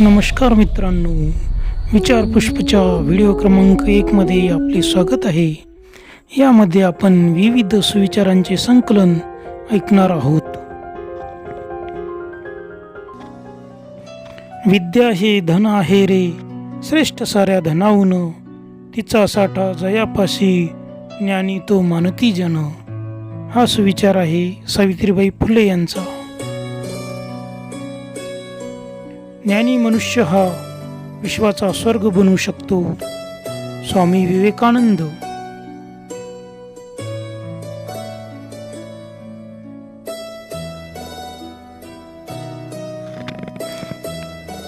नमस्कार मित्रांनो. विचार पुष्पच्या व्हिडिओ क्रमांक एकमध्ये आपले स्वागत आहे. यामध्ये आपण विविध सुविचारांचे संकलन ऐकणार आहोत. विद्या हे धन आहे रे. श्रेष्ठ साऱ्या धनाऊन तिचा साठा जयापाशी ज्ञानी तो मानती जन हा सुविचार आहे सावित्रीबाई फुले यांचा. ज्ञानी मनुष्य हा विश्वाचा स्वर्ग बनू शकतो. स्वामी विवेकानंद.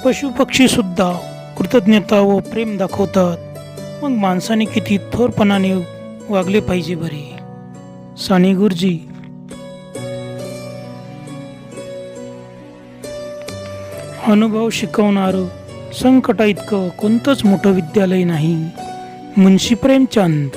पशुपक्षी सुद्धा कृतज्ञता व प्रेम दाखवतात. मग माणसाने किती थोरपणाने वागले पाहिजे बरे? साने गुरुजी अनुभव शिकवणारं संकटा इतकं कोणतंच मोठं विद्यालय नाही. मुन्शी प्रेमचंद.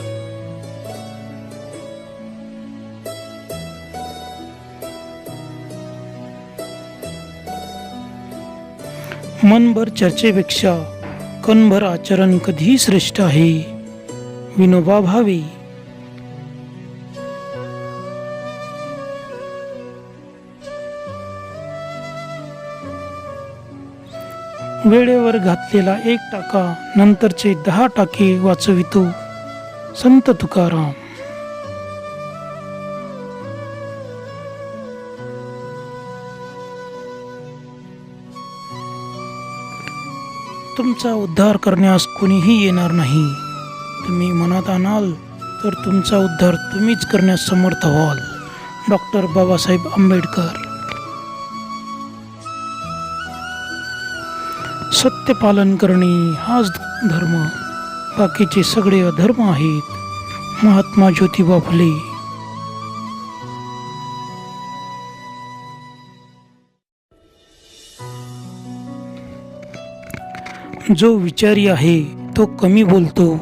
मनभर चर्चेपेक्षा कणभर आचरण कधीही श्रेष्ठ आहे. विनोबा भावे. वेळेवर घातलेला एक टाका नंतरचे दहा टाके वाचवितो. संत तुकाराम. तुमचा उद्धार करण्यास कोणीही येणार नाही. तुम्ही मनात आणाल तर तुमचा उद्धार तुम्हीच करण्यास समर्थ व्हाल. डॉक्टर बाबासाहेब आंबेडकर. सत्य पालन करणे हाच धर्म. बाकीचे सगळे अधर्म आहेत. महात्मा ज्योतिबा फुले. जो विचारी आहे तो कमी बोलतो.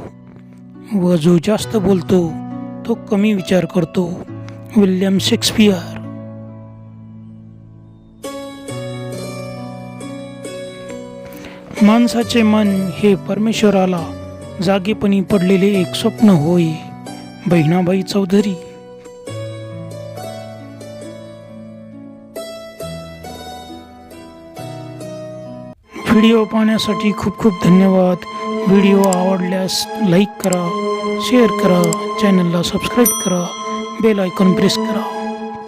व जो जास्त बोलतो तो कमी विचार करतो. William Shakespeare. माणसाचे मन हे परमेश्वराला जागेपणी पडलेले एक स्वप्न होय. बहिणाबाई चौधरी. व्हिडिओ पाहण्यासाठी खूप खूप धन्यवाद. व्हिडिओ आवडल्यास लाईक करा शेअर करा चॅनलला सबस्क्राईब करा बेल आयकॉन प्रेस करा.